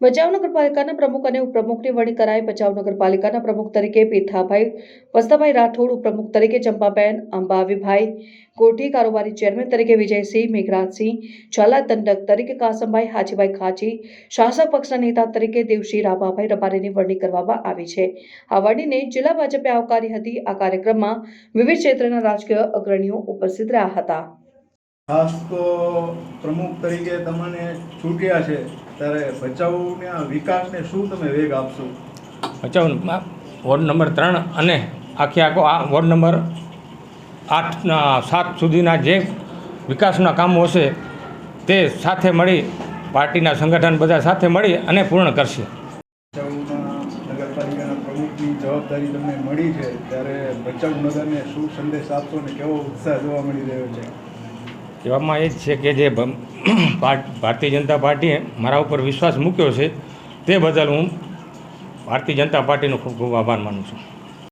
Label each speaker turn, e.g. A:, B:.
A: ભચાઉ નગરપાલિકાના પ્રમુખ અને ઉપપ્રમુખની વડી કરાઈ ભચાઉ નગરપાલિકાના પ્રમુખ તરીકે પીઠાભાઈ વસ્તાભાઈ રાઠોડ, ઉપપ્રમુખ તરીકે ચંપાબેન અંબાવીભાઈ કોઠી, કારોબારી ચેરમેન તરીકે વિજયસિંહ મેઘરાજસિંહ, ઝાલા દંડક તરીકે કાસમભાઈ હાજીભાઈ ખાચી, શાસક પક્ષના નેતા તરીકે દેવશી રાભાભાઈ રબારીની વરણી કરવામાં આવી છે. આ વરણીને જિલ્લા ભાજપે આવકારી હતી. આ કાર્યક્રમમાં વિવિધ ક્ષેત્રના રાજકીય અગ્રણીઓ ઉપસ્થિત રહ્યા હતા.
B: ખાસ તો પ્રમુખ તરીકે તમને છૂટ્યા છે ત્યારે ભચાઉના વિકાસને શું તમે વેગ આપશો?
C: ભચાઉમાં વોર્ડ નંબર ત્રણ અને આખે આખો આ વોર્ડ નંબર આઠના સાત સુધીના જે વિકાસના કામો હશે તે સાથે મળી પાર્ટીના સંગઠન બધા સાથે મળી અને પૂર્ણ કરશે.
B: નગરપાલિકાના પ્રમુખની જવાબદારી તમને મળી છે ત્યારે ભચાઉ નગરને શું સંદેશ આપશો ને કેવો ઉત્સાહ જોવા મળી રહ્યો છે?
C: કહેવામાં એ જ છે કે જે ભારતીય જનતા પાર્ટીએ મારા ઉપર વિશ્વાસ મૂક્યો છે તે બદલ હું ભારતીય જનતા પાર્ટીનો ખૂબ ખૂબ આભાર માનું છું.